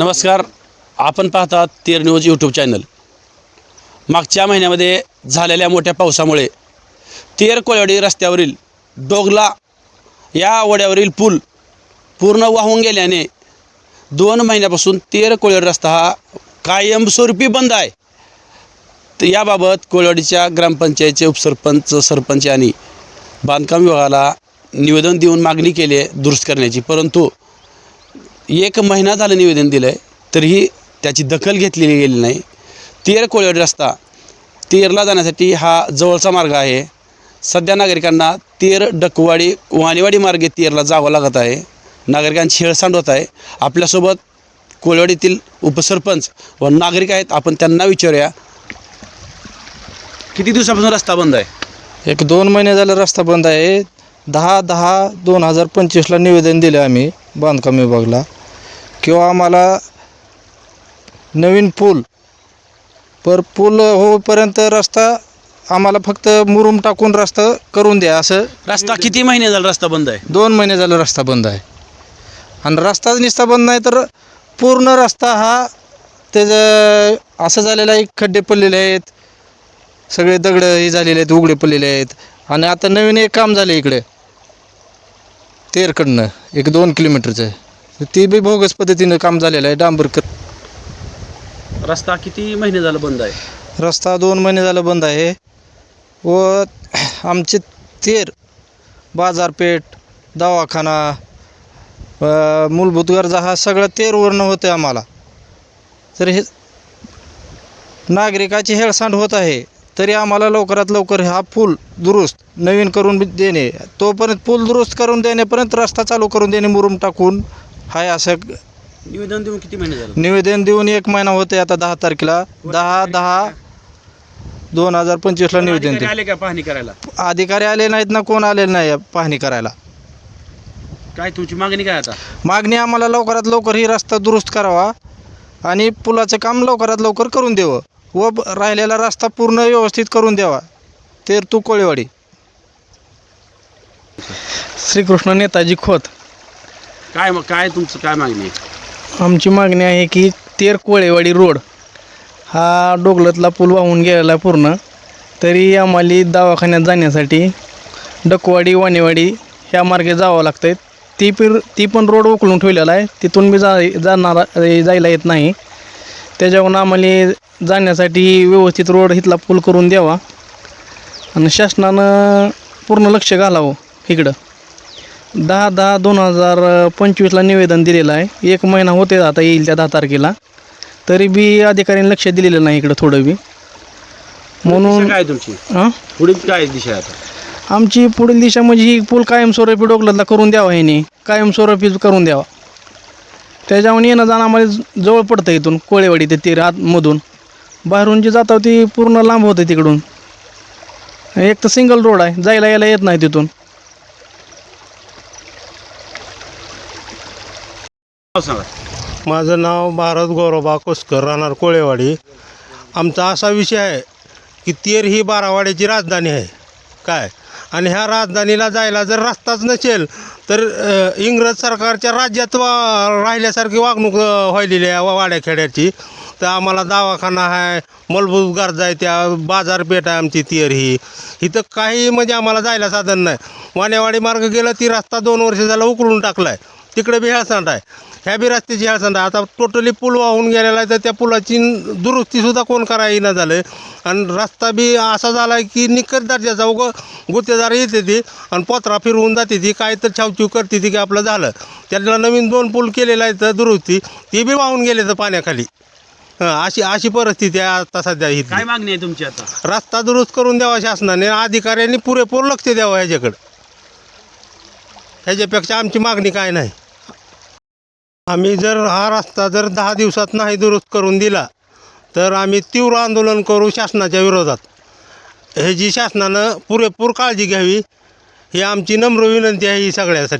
नमस्कार. आपण पाहतात तेर न्यूज यूट्यूब चॅनल मागच्या महिन्यामध्ये झालेल्या मोठ्या पावसामुळे तेर कोळवाडी रस्त्यावरील डोगला या वड्यावरील पूल पूर्ण वाहून गेल्याने दोन महिन्यापासून तेर कोळवाडी रस्ता हा कायमस्वरूपी बंद आहे. तर याबाबत कोळवाडीच्या ग्रामपंचायतचे उपसरपंच सरपंच यांनी बांधकाम विभागाला निवेदन देऊन मागणी केली आहे दुरुस्त करण्याची. परंतु एक महिना झालं निवेदन दिलं आहे तरीही त्याची दखल घेतलेली गेली नाही. तेर कोळवाडी रस्ता तेरला जाण्यासाठी हा जवळचा मार्ग आहे. सध्या नागरिकांना तेर डकवाडी वाणीवाडी मार्गे तेरला जावं लागत आहे. नागरिकांची हेळसांड होत आहे. आपल्यासोबत कोळवाडीतील उपसरपंच व नागरिक आहेत. आपण त्यांना विचारूया. किती दिवसापासून रस्ता बंद आहे? एक दोन महिने झालं रस्ता बंद आहे. दहा दहा दोन हजार पंचवीसला निवेदन दिलं आम्ही बांधकाम विभागला. किंवा आम्हाला नवीन पूल पर पूल होईपर्यंत रस्ता आम्हाला फक्त मुरुम टाकून रस्ता करून द्या असं. रस्ता किती महिने झाला रस्ता बंद आहे? दोन महिने झालं रस्ता बंद आहे. आणि रस्ताच निस्ता बंद नाही तर पूर्ण रस्ता हा त्याचं असं झालेलं आहे खड्डे पडलेले आहेत सगळे दगड हे झालेले आहेत उघडे पडलेले आहेत. आणि आता नवीन एक काम झालं इकडे. तेरकडनं एक दोन किलोमीटरचं. ते बी बोगस पद्धतीनं काम झालेलं आहे डांबरकर. रस्ता किती महिने झालं बंद आहे? रस्ता दोन महिने झालं बंद आहे. व आमचे तेर बाजारपेठ दवाखाना अ, मूलभूत गरजा हा सगळं तेरवरनं होतं आम्हाला. तर हे नागरिकाची हेळसांड होत आहे तरी आम्हाला लवकरात लवकर हा पूल दुरुस्त नवीन करून देणे. तोपर्यंत पूल दुरुस्त करून देण्यापर्यंत रस्ता चालू करून देणे मुरुम टाकून हाय असं निवेदन देऊन किती महिने झालं? निवेदन देऊन एक महिना होते आता दहा तारखेला. दहा दहा दोन हजार पंचवीसला निवेदन अधिकारी दिले आले का पाहणी करायला? अधिकारी आले नाहीत ना कोण आले नाही पाहणी करायला. काय तुमची मागणी काय आता? मागणी आम्हाला लवकरात लवकर ही रस्ता दुरुस्त करावा आणि पुलाचं काम लवकरात लवकर करून द्यावं व ब- राहिलेला रस्ता पूर्ण व्यवस्थित करून द्यावा. तेर तू कोळेवाडी. श्रीकृष्ण नेताजी खोत. काय मग काय तुमचं काय मागणी आहे? आमची मागणी आहे की तेर कोळेवाडी रोड हा डोगलतला पूल वाहून गेलेला आहे पूर्ण. तरी आम्हाला दवाखान्यात जाण्यासाठी डकवाडी वाणेवाडी ह्या मार्गे जावं लागतं आहे ती पिर ती पण रोड उकलून ठेवलेला आहे. तिथून बी जा जाणार जायला येत नाही. त्याच्यावरून आम्हाला जाण्यासाठी व्यवस्थित रोड इथला पूल करून द्यावा. आणि शासनानं पूर्ण लक्ष घालावं इकडं. दहा दहा दोन हजार पंचवीसला निवेदन दिलेलं आहे. एक महिना होते आता येईल त्या दहा तारखेला. तरी बी अधिकाऱ्यांनी लक्ष दिलेलं नाही इकडं थोडं बी. म्हणून काय तुमची? हां? पुढील काय दिशा आहे आता? आमची पुढील दिशा म्हणजे ही पूल कायमस्वरूपी डोकलतला करून द्यावा ह्याने. कायमस्वरूपी करून द्यावा. त्याच्यावर येणं जाणं आम्हाला जवळ पडतं इथून कोळेवाडी ते तीर आतमधून. बाहेरून जे जातं ती पूर्ण लांब होतं तिकडून. एक तर सिंगल रोड आहे जायला यायला येत नाही तिथून. नाव सांगा. माझं नाव भारत गौरबा कोसकर राहणार कोळेवाडी. आमचा असा विषय आहे की तेर ही बारावाड्याची राजधानी आहे. काय? आणि ह्या राजधानीला जायला जर रस्ताच नसेल तर अ, इंग्रज सरकारच्या राज्यात वा राहिल्यासारखी वागणूक अ, व्हायलेली आहे वा- वाड्याखेड्याची. तर आम्हाला दवाखाना आहे मूलभूत गरजा आहे त्या बाजारपेठ आहे आमची तेर ही. इथं काही म्हणजे आम्हाला जायला साधन नाही. वाण्यावाडी मार्ग गेला ती रस्ता दोन वर्ष झाला उकळून टाकला आहे तिकडे बी हेळसांड आहे. ह्या बी रस्त्याची हेळसांड आहे. आता टोटली पूल वाहून गेलेला आहे तर त्या पुलाची दुरुस्तीसुद्धा कोण करा येईना झालं आहे आणि रस्ता बी असा झाला आहे की निकट दर्जाचा उग गुत्तेदार येते ती आणि पोत्रा फिरवून जाते ती काय तर छावछीव करते ती की आपलं झालं. त्याला नवीन दोन पूल केलेला आहे तर दुरुस्ती ती बी वाहून गेले तर पाण्याखाली. हं, अशी अशी परिस्थिती आहे आता सध्या काय इथली मागणी आहे तुमची आता? रस्ता दुरुस्त करून द्यावा शासनाने अधिकाऱ्यांनी पुरेपूर लक्ष द्यावं ह्याच्याकडं. ह्याच्यापेक्षा आमची मागणी काय नाही. आम्ही जर हा रस्ता जर दहा दिवसात नाही दुरुस्त करून दिला तर आम्ही तीव्र आंदोलन करू शासनाच्या विरोधात. ह्याची शासनानं पुरेपूर काळजी घ्यावी ही आमची नम्र विनंती आहे ही सगळ्यासाठी.